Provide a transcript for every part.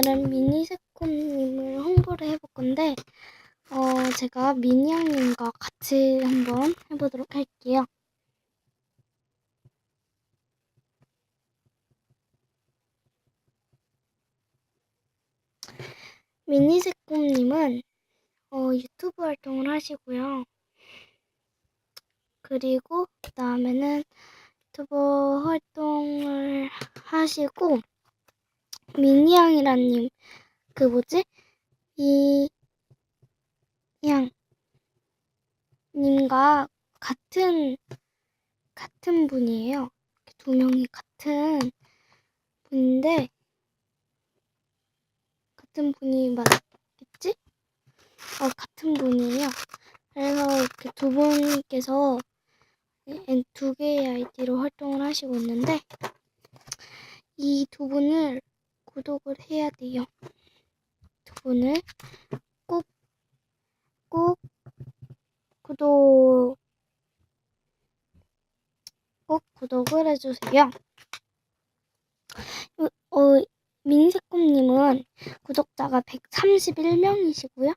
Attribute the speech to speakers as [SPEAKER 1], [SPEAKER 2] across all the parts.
[SPEAKER 1] 오늘은 미니세콤님을 홍보를 해볼 건데, 어, 제가 미니양님과 같이 한번 해보도록 할게요. 미니세콤님은 어, 유튜브 활동을 하시고요. 그리고 그 다음에는 유튜브 활동을 하시고 미니양이라님 그 뭐지 이양 님과 같은 같은 분이에요. 두 명이 같은 분인데 같은 분이 맞겠지? 어 같은 분이에요. 그래서 이렇게 두 분께서 두 개의 아이디로 활동을 하시고 있는데 이 두 분을 구독을 해야 돼요. 두 분을 꼭, 꼭 구독, 꼭 구독을 해주세요. 어, 민세꿈님은 구독자가 131명이시고요.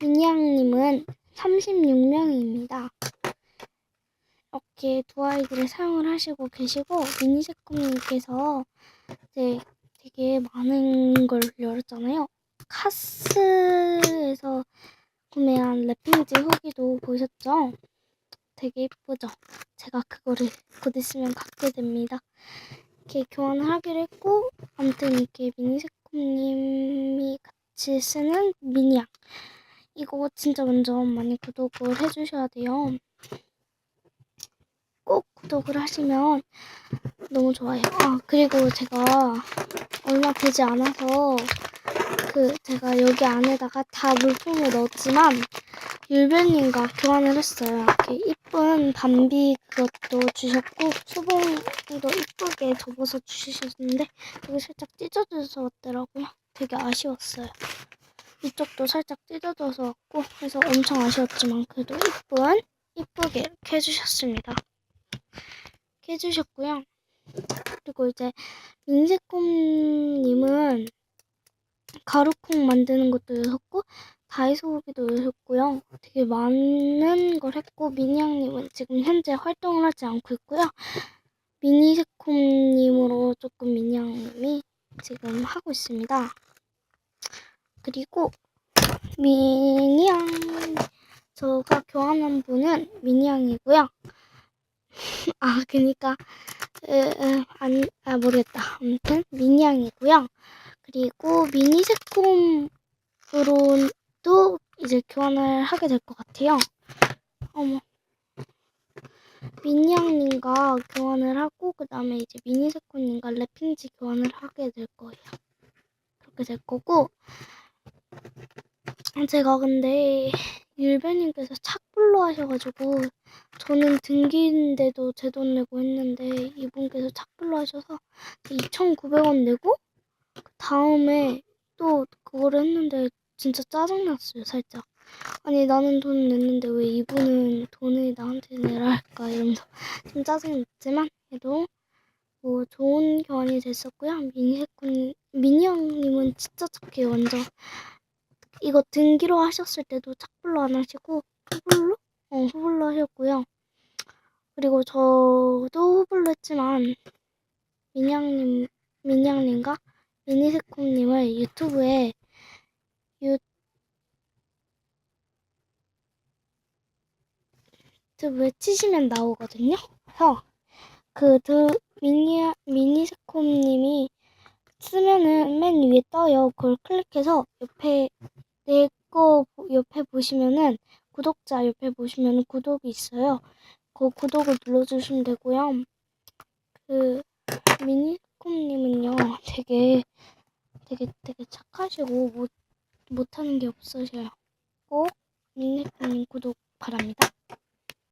[SPEAKER 1] 민양님은 36명입니다. 이렇게 두 아이디를 사용을 하시고 계시고 미니세꿈님께서 이제 되게 많은 걸 열었잖아요. 카스에서 구매한 랩핑지 후기도 보셨죠? 되게 예쁘죠? 제가 그거를 곧 있으면 갖게 됩니다. 이렇게 교환을 하기로 했고 아무튼 이렇게 미니세콤님이 같이 쓰는 미니양 이거 진짜 완전 많이 구독을 해주셔야 돼요. 꼭 구독을 하시면 너무 좋아요. 아, 그리고 제가 얼마 되지 않아서 그 제가 여기 안에다가 다 물품을 넣었지만 율변님과 교환을 했어요. 이렇게 이쁜 밤비 그것도 주셨고 수봉도 이쁘게 접어서 주셨는데 여기 살짝 찢어져서 왔더라고요. 되게 아쉬웠어요. 이쪽도 살짝 찢어져서 왔고 그래서 엄청 아쉬웠지만 그래도 이쁜 이쁘게 이렇게 해주셨습니다. 해주셨고요. 그리고 이제 민세콤님은 가루콩 만드는 것도 여셨고 다이소 후기도 여셨고요. 되게 많은 걸 했고 미니양님은 지금 현재 활동을 하지 않고 있고요. 미니세콤님으로 조금 미니양님이 지금 하고 있습니다. 그리고 미니양 저가 교환한 분은 미니양이고요. 아 에, 안, 아 모르겠다. 아무튼 미니양이고요. 그리고 미니세콤으로도 이제 교환을 하게 될 것 같아요. 어머. 미니양님과 교환을 하고 그 다음에 이제 미니세콤님과 랩핑지 교환을 하게 될 거예요. 그렇게 될 거고 제가 근데 율배님께서 착 불로 하셔가지고 저는 등기인데도 제 돈 내고 했는데 이분께서 착불로 하셔서 2,900원 내고 그 다음에 또 그거를 했는데 진짜 짜증났어요 살짝. 아니 나는 돈 냈는데 왜 이분은 돈을 나한테 내라 할까 이러면서 좀 짜증났지만 그래도 뭐 좋은 교환이 됐었고요. 미니세군 미니 형님은 진짜 착해요 완전. 이거 등기로 하셨을 때도 착불로 안 하시고 후불로? 어 후불로 하셨고요 그리고 저도 후불로 했지만 민양님 민양님과 미니세콤님을 유튜브에 유튜브에 치시면 나오거든요. 그래서 그 두 미니 미니세콤님이 쓰면은 맨 위에 떠요. 그걸 클릭해서 옆에 내 거 옆에 보시면은 구독자 옆에 보시면은 구독이 있어요. 그 구독을 눌러주시면 되고요. 그 미니콤님은요 되게 되게 되게 착하시고 못 못하는 게 없으셔요. 꼭 미니콤님 구독 바랍니다.